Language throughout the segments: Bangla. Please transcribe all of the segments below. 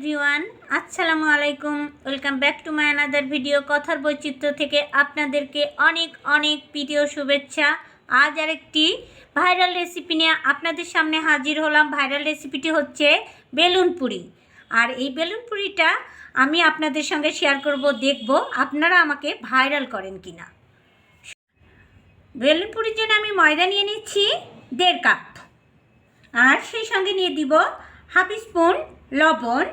এভরিওয়ান, আসসালামু আলাইকুম। Welcome back to my another video. কথার বৈচিত্র্য থেকে আপনাদেরকে অনেক অনেক প্রিয় শুভেচ্ছা। আজ আরেকটি ভাইরাল রেসিপি নিয়ে আপনাদের সামনে হাজির হলাম। ভাইরাল রেসিপিটি হচ্ছে বেলুন পুরি। আর এই বেলুন পুরিটা আমি আপনাদের সঙ্গে শেয়ার করব, দেখব আপনারা আমাকে ভাইরাল করেন কিনা। বেলুন পুরির জন্য আমি ময়দা নিয়ে নিচ্ছি দেড় কাপ। আর সেই সঙ্গে নিয়ে দিব হাফ স্পুন লবণ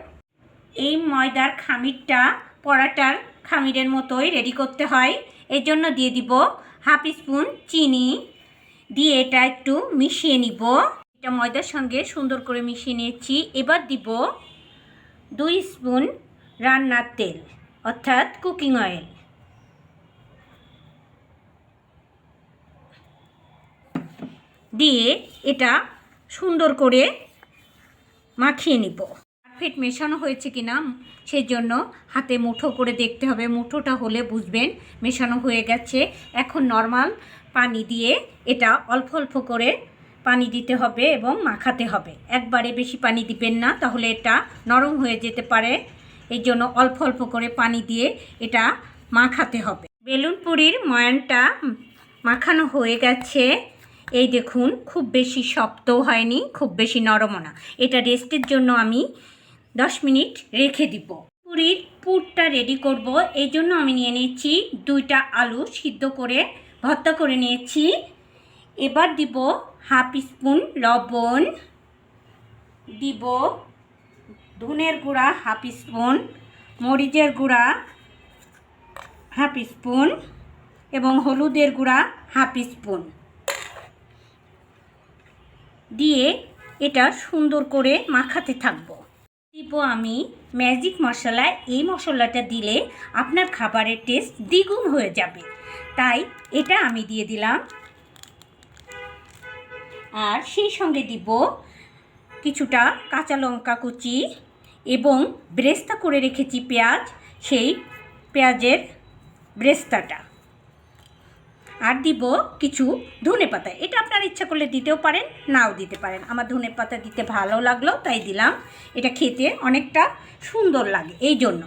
এই ময়দার খামিরটা পরাটার খামিরের মতোই রেডি করতে হয়। এর জন্য দিয়ে দিব হাফ স্পুন চিনি। দিয়ে এটা একটু মিশিয়ে নিব। এটা ময়দার সঙ্গে সুন্দর করে মিশিয়ে নিয়েছি। এবার দিব দুই স্পুন রান্নার তেল, অর্থাৎ কুকিং অয়েল দিয়ে এটা সুন্দর করে মাখিয়ে নিব। পারফেক্ট মেশানো হয়েছে কি না সেই জন্য হাতে মুঠো করে দেখতে হবে। মুঠোটা হলে বুঝবেন মেশানো হয়ে গেছে। এখন নর্মাল পানি দিয়ে এটা অল্প অল্প করে পানি দিতে হবে এবং মাখাতে হবে। একবারে বেশি পানি দিবেন না, তাহলে এটা নরম হয়ে যেতে পারে। এই জন্য অল্প অল্প করে পানি দিয়ে এটা মাখাতে হবে। বেলুন পুরির ময়ানটা মাখানো হয়ে গেছে। এই দেখুন, খুব বেশি শক্তও হয়নি, খুব বেশি নরমও না। এটা রেস্টের জন্য আমি দশ মিনিট রেখে দিব। পুরির পুরটা রেডি করব। এই জন্য আমি নিয়ে নিয়েছি দুইটা আলু সিদ্ধ করে, ভর্তা করে নিয়েছি। এবার দিব হাফ স্পুন লবণ। দিব ধনের গুঁড়া হাফ স্পুন, মরিচের গুঁড়া হাফ স্পুন এবং হলুদের গুঁড়া হাফ স্পুন। দিয়ে এটা সুন্দর করে মাখাতে থাকব। দিব আমি ম্যাজিক মশলা, এই মশলাটা দিলে আপনার খাবারের টেস্ট দ্বিগুণ হয়ে যাবে। তাই এটা আমি দিয়ে দিলাম। আর সেই সঙ্গে দিব কিছুটা কাঁচা লঙ্কা কুচি এবং ব্রেস্তা করে রেখেছি পেঁয়াজ, সেই পেঁয়াজের ব্রেস্তাটা। আর দিব কিছু ধনে পাতা। এটা আপনার ইচ্ছা করলে দিতেও পারেন, নাও দিতে পারেন। আমার ধনে পাতা দিতে ভালো লাগল, তাই দিলাম। এটা খেতে অনেকটা সুন্দর লাগে, এই জন্য।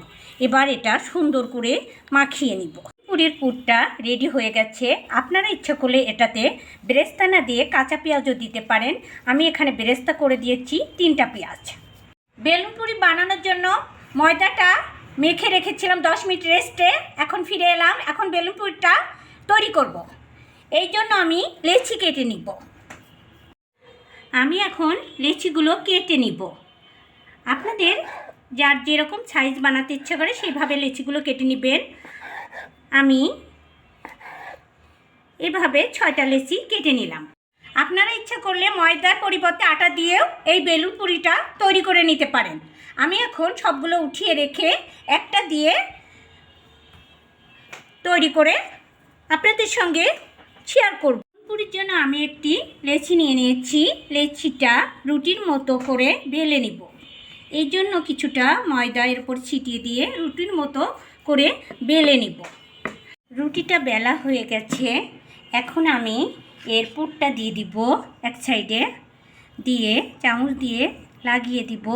এবার এটা সুন্দর করে মাখিয়ে নিব। পুরীর পুরটা রেডি হয়ে গেছে। আপনারা ইচ্ছা করলে এটাতে বেরেস্তা না দিয়ে কাঁচা পেঁয়াজও দিতে পারেন। আমি এখানে বেরেস্তা করে দিয়েছি তিনটা পেঁয়াজ। বেলুন পুরি বানানোর জন্য ময়দাটা মেখে রেখেছিলাম দশ মিনিট রেস্টে। এখন ফিরে এলাম। এখন বেলুন পুরিটা তৈরি করব। এই জন্য আমি লেচি কেটে নিব। আমি এখন লেচিগুলো কেটে নিব। আপনাদের যার যেরকম সাইজ বানাতে ইচ্ছা করে সেইভাবে লেচিগুলো কেটে নেবেন। আমি এভাবে ছয়টা লেচি কেটে নিলাম। আপনারা ইচ্ছা করলে ময়দার পরিবর্তে আটা দিয়েও এই বেলুন পুরিটা তৈরি করে নিতে পারেন। আমি এখন সবগুলো উঠিয়ে রেখে একটা দিয়ে তৈরি করে আপনাদের সঙ্গে শেয়ার করব। পুরির জন্য আমি একটি লেচি নিয়ে নিয়েছি। লেচিটা রুটির মতো করে বেলে নিব। এই জন্য কিছুটা ময়দা এর উপর ছিটিয়ে দিয়ে রুটির মতো করে বেলে নিব। রুটিটা বেলা হয়ে গেছে। এখন আমি এর পুরটা দিয়ে দিব এক সাইডে দিয়ে চামচ দিয়ে লাগিয়ে দিব।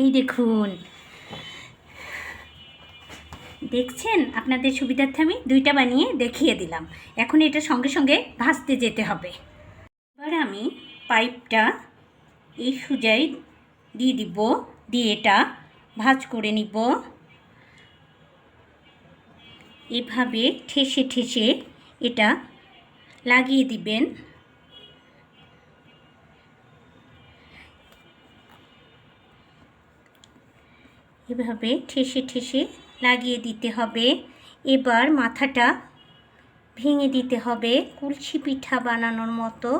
এই দেখুন। দেখছেন? আপনাদের সুবিধার্থে আমি দুইটা বানিয়ে দেখিয়ে দিলাম। এখন এটা সঙ্গে সঙ্গে ভাজতে যেতে হবে। এবার আমি পাইপটা এই সুজাই দিয়ে দিব, দিয়ে এটা ভাজ করে নিব। এভাবে ঠেসে ঠেসে এটা লাগিয়ে দিবেন। এভাবে ঠেসে ঠেসে লাগিয়ে দিতে হবে। এবার মাথাটা ভেঙে দিতে হবে কুলসি পিঠা বানানোর মতো।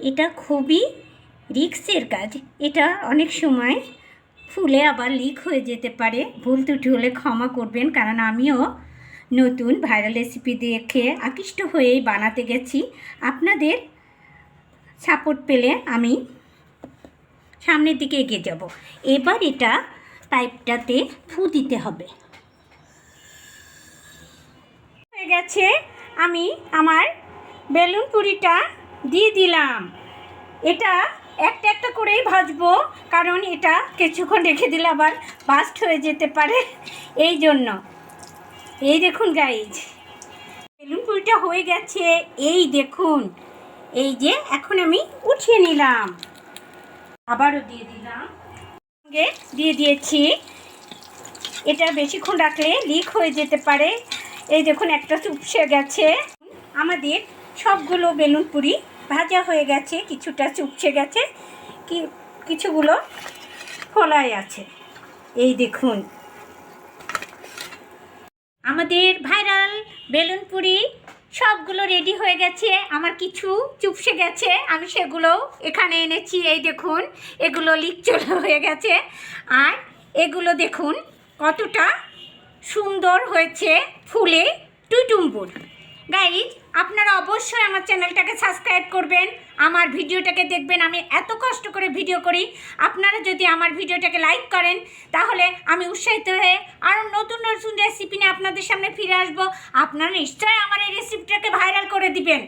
এটা খুবই রিক্সের কাজ। এটা অনেক সময় ফুলে আবার লিক হয়ে যেতে পারে। ভুল ত্রুটি হলে ক্ষমা করবেন, কারণ আমিও নতুন ভাইরাল রেসিপি দেখে আকৃষ্ট হয়েই বানাতে গেছি। আপনাদের সাপোর্ট পেলে আমি সামনের দিকে এগিয়ে যাব। এবার এটা পাইপটাতে ফু দিতে হবে। হয়ে গেছে। আমি আমার বেলুন পুরিটা দিয়ে দিলাম। এটা একটা একটা করেই ভাজবো, কারণ এটা কিছুক্ষণ রেখে দিলে আবার বাস্ট হয়ে যেতে পারে। এই জন্য। এই দেখুন গাইজ বেলুন পুরিটা হয়ে গেছে। এই দেখুন, এই যে এখন আমি উঠিয়ে নিলাম। আবারও দিয়ে দিলাম। সঙ্গে দিয়ে দিয়েছি। এটা বেশিক্ষণ রাখলে লিক হয়ে যেতে পারে। এই দেখুন, একটা চুপসে গেছে। আমাদের সবগুলো বেলুন পুরি ভাজা হয়ে গেছে, কিছুটা চুপসে গেছে, কি, কিছুগুলো খোলাই আছে। এই দেখুন। আমাদের ভাইরাল বেলুন পুরি সবগুলো রেডি হয়ে গেছে, আমার কিছু চুপসে গেছে, আমি সেগুলো এখানে এনেছি, এই দেখুন, এগুলো লিক চলে হয়ে গেছে। আর এগুলো দেখুন, কতটা সুন্দর হয়েছে ফুলে টুটুম্বুর গাইজ আপনারা অবশ্যই আমার চ্যানেলটাকে সাবস্ক্রাইব করবেন, আমার ভিডিওটাকে দেখবেন, আমি এত কষ্ট করে ভিডিও করি। আপনারা যদি আমার ভিডিওটাকে লাইক করেন, তাহলে আমি উৎসাহিত হয়ে আরও নতুন নতুন রেসিপি নিয়ে আপনাদের সামনে ফিরে আসব। আপনারা নিশ্চয়ই আমার এই রেসিপিটাকে ভাইরাল করে দিবেন।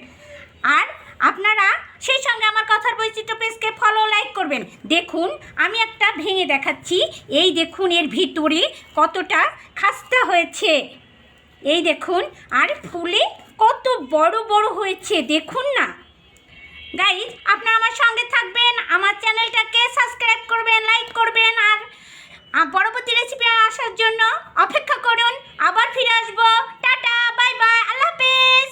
আর আপনারা সেই সঙ্গে আমার কথার বৈচিত্র্য পেজকে ফলো লাইক করবেন। দেখুন, আমি একটা ভেঙে দেখাচ্ছি। এই দেখুন, এর ভিতরে কতটা খাস্তা হয়েছে। এই দেখুন, আর ফুলে কত বড় বড় হয়েছে, দেখুন না। গাইজ আপনারা আমার সঙ্গে থাকবেন, আমার চ্যানেলটাকে সাবস্ক্রাইব করবেন লাইক করবেন, আর পরবর্তী রেসিপি আসার জন্য অপেক্ষা করুন। আবার ফিরে আসব। টাটা বাই বাই আল্লাহ হাফেজ।